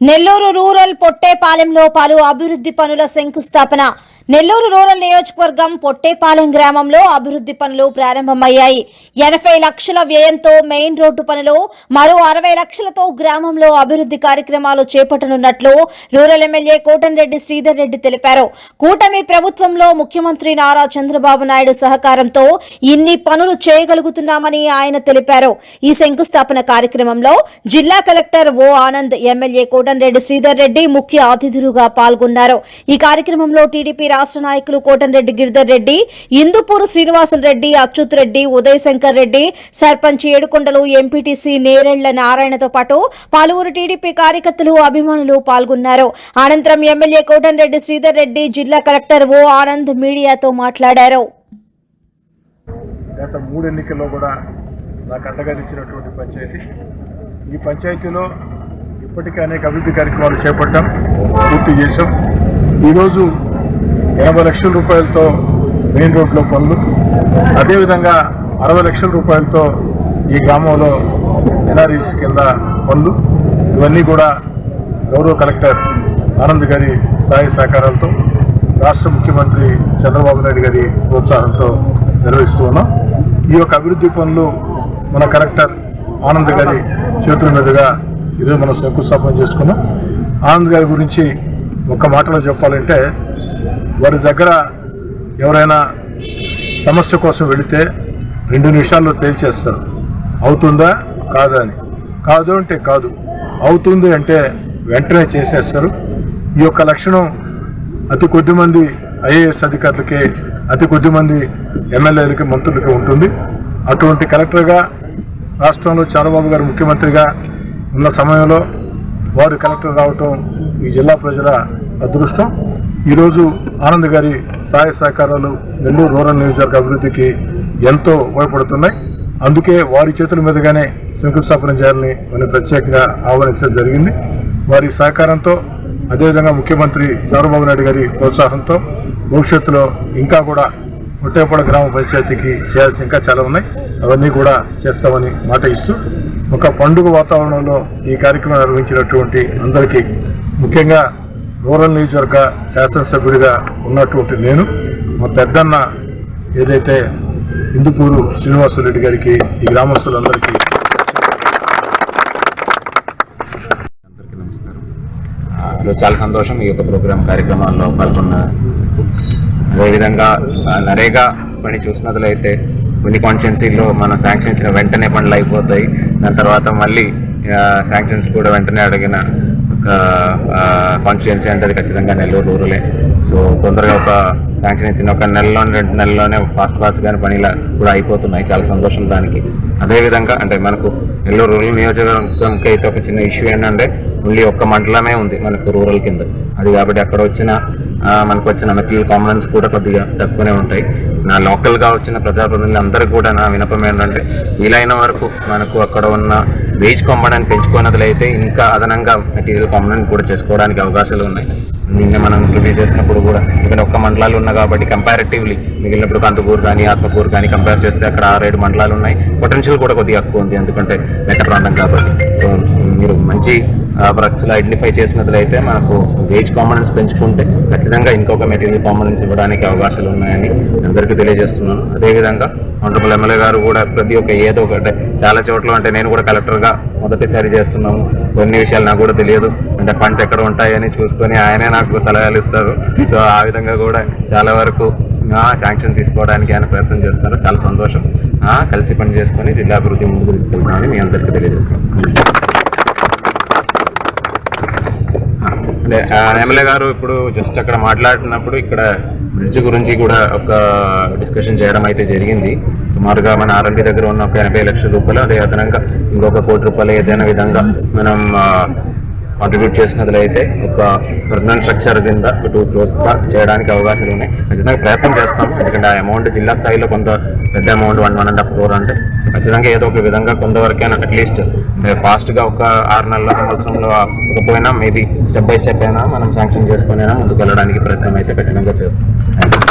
Nellore rural పొట్టేపాలెంలో పలు అభివృద్ధి పనుల శంకుస్థాపన. నెల్లూరు రూరల్ నియోజకవర్గం పొట్టేపాలెం గ్రామంలో అభివృద్ధి పనులు ప్రారంభమయ్యాయి. ఎనభై లక్షల వ్యయంతో మెయిన్ రోడ్డు పనులు మరో అరవై లక్షలతో గ్రామంలో అభివృద్ధి కార్యక్రమాలు చేపట్టనున్నట్లు రూరల్ ఎమ్మెల్యే కోటంరెడ్డి శ్రీధర్ రెడ్డి తెలిపారు. కూటమి ప్రభుత్వంలో ముఖ్యమంత్రి నారా చంద్రబాబు నాయుడు సహకారంతో ఇన్ని పనులు చేయగలుగుతున్నామని ఆయన తెలిపారు. ఈ శంకుస్థాపన కార్యక్రమంలో జిల్లా collector O Anand MLA Kotamreddy Sridhar Reddy ముఖ్య అతిథులుగా పాల్గొన్నారు. ఈ కార్యక్రమంలో టీడీపీ రాష్ట్ర నాయకులు కోటంరెడ్డి గిరిధర్ రెడ్డి ఇందుపూరు శ్రీనివాసులు రెడ్డి అచ్యుత్ రెడ్డి ఉదయ్ శంకర్ రెడ్డి సర్పంచ్ ఏడుకొండలు ఎంపీటీసీ నేరెళ్ళ నారాయణతో పాటు పలువురు టీడీపీ కార్యకర్తలు అభిమానులు పాల్గొన్నారు. అనంతరం ఎమ్మెల్యే కోటంరెడ్డి శ్రీధర్ రెడ్డి జిల్లా కలెక్టర్ ఓ ఆనంద్ మీడియాతో మాట్లాడారు. గత మూడు ఎన్నికల్లో కూడా నాకు అండగా ఇచ్చినటువంటి పంచాయతీ. ఈ పంచాయతీలో ఇప్పటికే అనేక అభివృద్ధి కార్యక్రమాలు చేపట్టాం పూర్తి చేశాం. ఈరోజు ఎనభై లక్షల రూపాయలతో మెయిన్ రోడ్లో పనులు. అదేవిధంగా అరవై లక్షల రూపాయలతో ఈ గ్రామంలో ఎన్ఆర్ఈస్ కింద పనులు. ఇవన్నీ కూడా గౌరవ కలెక్టర్ ఆనంద్ గారి సహాయ సహకారాలతో రాష్ట్ర ముఖ్యమంత్రి చంద్రబాబు నాయుడు గారి ప్రోత్సాహంతో నిర్వహిస్తూ ఉన్నాం. ఈ యొక్క అభివృద్ధి పనులు మన కలెక్టర్ ఆనంద్ గారి చేతుల మీదుగా ఈరోజు మనం శంకుస్థాపన చేసుకున్నాం. ఆనంద్ గారి గురించి ఒక్క మాటలో చెప్పాలంటే వారి దగ్గర ఎవరైనా సమస్య కోసం వెళితే రెండు నిమిషాల్లో తేల్చేస్తారు. అవుతుందా? కాదా అని. కాదు అంటే కాదు. అవుతుంది అంటే వెంటనే చేసేస్తారు. ఈ యొక్క లక్షణం అతి కొద్దిమంది ఐఏఎస్ అధికారులకి అతి కొద్ది మంది ఎమ్మెల్యేలకి మంత్రులకి ఉంటుంది. అటువంటి కలెక్టర్గా రాష్ట్రంలో చంద్రబాబు గారు ముఖ్యమంత్రిగా ఉన్న సమయంలో వారు కలెక్టర్ రావటం ఈ జిల్లా ప్రజల అదృష్టం. ఈరోజు ఆనంద్ గారి సహాయ సహకారాలు నెల్లూరు రూరల్ నియోజకవర్గ అభివృద్ధికి ఎంతో ఉపయోగపడుతున్నాయి. అందుకే వారి చేతుల మీదుగానే శంకుస్థాపన చేయాలని మనం ప్రత్యేకంగా ఆహ్వానించడం జరిగింది. వారి సహకారంతో అదేవిధంగా ముఖ్యమంత్రి చంద్రబాబు నాయుడు గారి ప్రోత్సాహంతో భవిష్యత్తులో ఇంకా కూడా ముట్టేపడ గ్రామ పంచాయతీకి చేయాల్సి ఇంకా చాలా ఉన్నాయి. అవన్నీ కూడా చేస్తామని మాట ఇస్తూ ఒక పండుగ వాతావరణంలో ఈ కార్యక్రమం నిర్వహించినటువంటి అందరికీ ముఖ్యంగా రూరల్ నియోజకవర్గ శాసనసభ్యుడిగా ఉన్నటువంటి నేను మా పెద్దన్న ఏదైతే ఇందుకూరు శ్రీనివాసరెడ్డి గారికి ఈ గ్రామస్తులందరికీ అందరికీ నమస్కారం. చాలా సంతోషం ఈ యొక్క ప్రోగ్రామ్ కార్యక్రమాల్లో పాల్గొన్న. అదేవిధంగా నరేగా పని చూసినట్లయితే కొన్ని కాన్స్టిట్యున్సీలో మనం శాంక్షన్ ఇచ్చిన వెంటనే పనులు అయిపోతాయి. దాని తర్వాత మళ్ళీ శాంక్షన్స్ కూడా వెంటనే అడిగిన ఒక కాన్స్టిట్యున్సీ అంటే అది ఖచ్చితంగా నెల్లూరు రూరలే. సో తొందరగా ఒక శాంక్షన్ ఇచ్చిన ఒక నెలలో రెండు నెలల్లోనే ఫాస్ట్ ఫాస్ట్గానే పనిలా కూడా అయిపోతున్నాయి చాలా సంతోషం దానికి. అదేవిధంగా అంటే మనకు నెల్లూరు రూరల్ నియోజకవర్గంకి అయితే ఒక చిన్న ఇష్యూ ఏంటంటే ఓన్లీ ఒక్క మండలమే ఉంది మనకు రూరల్ కింద. అది కాబట్టి అక్కడ వచ్చిన మనకు వచ్చిన మెటీరియల్ కాంబినెన్స్ కూడా కొద్దిగా తక్కువనే ఉంటాయి. నా లోకల్గా వచ్చిన ప్రజాప్రతినిధులు అందరికీ కూడా నా వినపం ఏంటంటే వీలైన వరకు మనకు అక్కడ ఉన్న వేజ్ కాంపనెంట్ పెంచుకున్నట్లయితే ఇంకా అదనంగా మెటీరియల్ కాంపనెంట్ కూడా చేసుకోవడానికి అవకాశాలు ఉన్నాయి. నిన్న మనం రివ్యూ చేసినప్పుడు కూడా ఇక్కడ ఒక్క మండలాలు ఉన్నా కాబట్టి కంపారిటివ్లీ మిగిలినప్పుడు కందుకూరు కానీ ఆత్మకూరు కానీ కంపేర్ చేస్తే అక్కడ ఆరు ఏడు మండలాలు ఉన్నాయి. పొటెన్షియల్ కూడా కొద్దిగా ఎక్కువ ఉంది ఎందుకంటే మెట్ట ప్రాంతం కాబట్టి. సో మీరు మంచి వర్క్స్లో ఐడెంటిఫై చేసినట్లయితే మనకు వేజ్ కాంపోనెంట్స్ పెంచుకుంటే ఖచ్చితంగా ఇంకొక మెటీరియల్ కాంపోనెంట్స్ ఇవ్వడానికి అవకాశాలు ఉన్నాయని అందరికీ తెలియజేస్తున్నాను. అదేవిధంగా ఆనరబుల్ ఎమ్మెల్యే గారు కూడా ప్రతి ఒక్క ఏదో ఒకటి చాలా చోట్ల అంటే నేను కూడా కలెక్టర్గా మొదటిసారి చేస్తున్నాము కొన్ని విషయాలు నాకు కూడా తెలియదు. అంటే ఫండ్స్ ఎక్కడ ఉంటాయని చూసుకొని ఆయనే నాకు సలహాలు ఇస్తారు. సో ఆ విధంగా కూడా చాలా వరకు శాంక్షన్ తీసుకోవడానికి ఆయన ప్రయత్నం చేస్తారు. చాలా సంతోషం. కలిసి పని చేసుకొని జిల్లా అభివృద్ధి ముందుకు తీసుకెళ్తామని మీ అందరికీ తెలియజేస్తున్నాం అంటే ఎమ్మెల్యే గారు ఇప్పుడు జస్ట్ అక్కడ మాట్లాడుతున్నప్పుడు ఇక్కడ బ్రిడ్జ్ గురించి కూడా ఒక డిస్కషన్ చేయడం అయితే జరిగింది. సుమారుగా మన ఆర్ఎంపీ దగ్గర ఉన్న ఒక ఎనభై లక్షల రూపాయలు అదే అదనంగా ఇంకొక కోటి రూపాయలు ఏదైనా విధంగా మనం కాంట్రిబ్యూట్ చేసినట్లయితే ఒక పర్మనెంట్ స్ట్రక్చర్ కింద టూ క్రోర్స్ చేయడానికి అవకాశాలు ఉన్నాయి. ఖచ్చితంగా ప్రయత్నం చేస్తాం ఎందుకంటే ఆ అమౌంట్ జిల్లా స్థాయిలో కొంత పెద్ద amount one one and half crore అంటే ఖచ్చితంగా ఏదో ఒక విధంగా కొంతవరకైనా అట్లీస్ట్ ఫాస్ట్గా eh, ఒక ఆరు నెలల సంవత్సరంలో పోయినా మేబీ స్టెప్ బై స్టెప్ అయినా మనం శాంక్షన్ చేసుకునేనా ముందుకు వెళ్ళడానికి ప్రయత్నం అయితే ఖచ్చితంగా చేస్తాం.